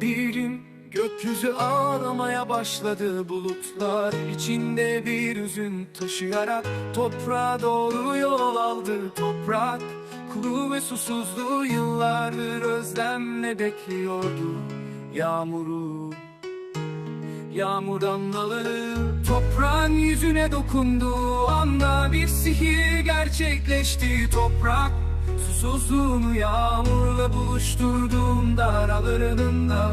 Bir gün gökyüzü ağlamaya başladı bulutlar. İçinde bir hüzün taşıyarak Toprağa doğru yol aldı. Toprak Kuru ve susuzluğu yıllardır özlemle bekliyordu. Yağmuru Yağmur damlaları toprağın yüzüne dokunduğu anda bir sihir gerçekleşti. Toprak Susuzluğunu yağmurla buluşturduğunda aralarında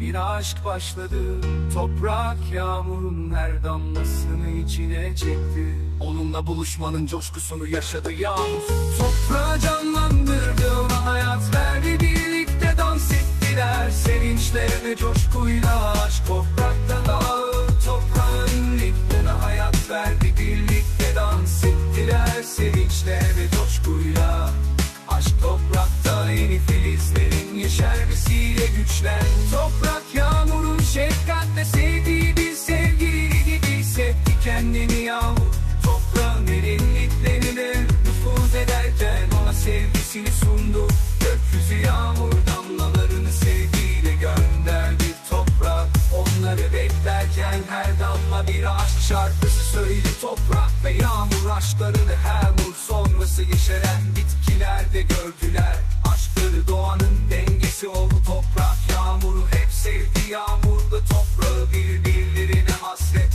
bir aşk başladı. Toprak yağmurun her damlasını içine çekti. Onunla buluşmanın coşkusunu yaşadı yağmur. Toprağı canlandırdı ona hayat verdi Birlikte dans ettiler. Sevinçle ve coşkuyla Aşk toprakta dağıldı toprağın ritmine hayat verdi yeşermesiyle güçlen. Toprak yağmurun şefkatle sevdiği bir sevgili gibi hissetti kendini yağmur Toprağın derinliklerine nüfuz ederken ona sevgisini sundu. Gökyüzü yağmur damlalarını sevgiyle gönderdi toprak. Onları beklerken her damla bir aşk şarkısı söyledi Toprak ve yağmur aşklarını her nur sonrası yeşeren bitkilerde gördüler. Aşkları doğanın dengesi birbirlerine hasret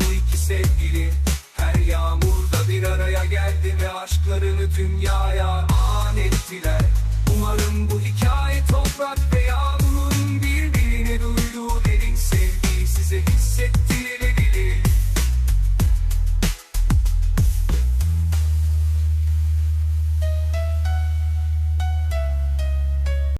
bu iki sevgili. Her yağmurda bir araya geldi ve aşklarını dünyaya an ettiler.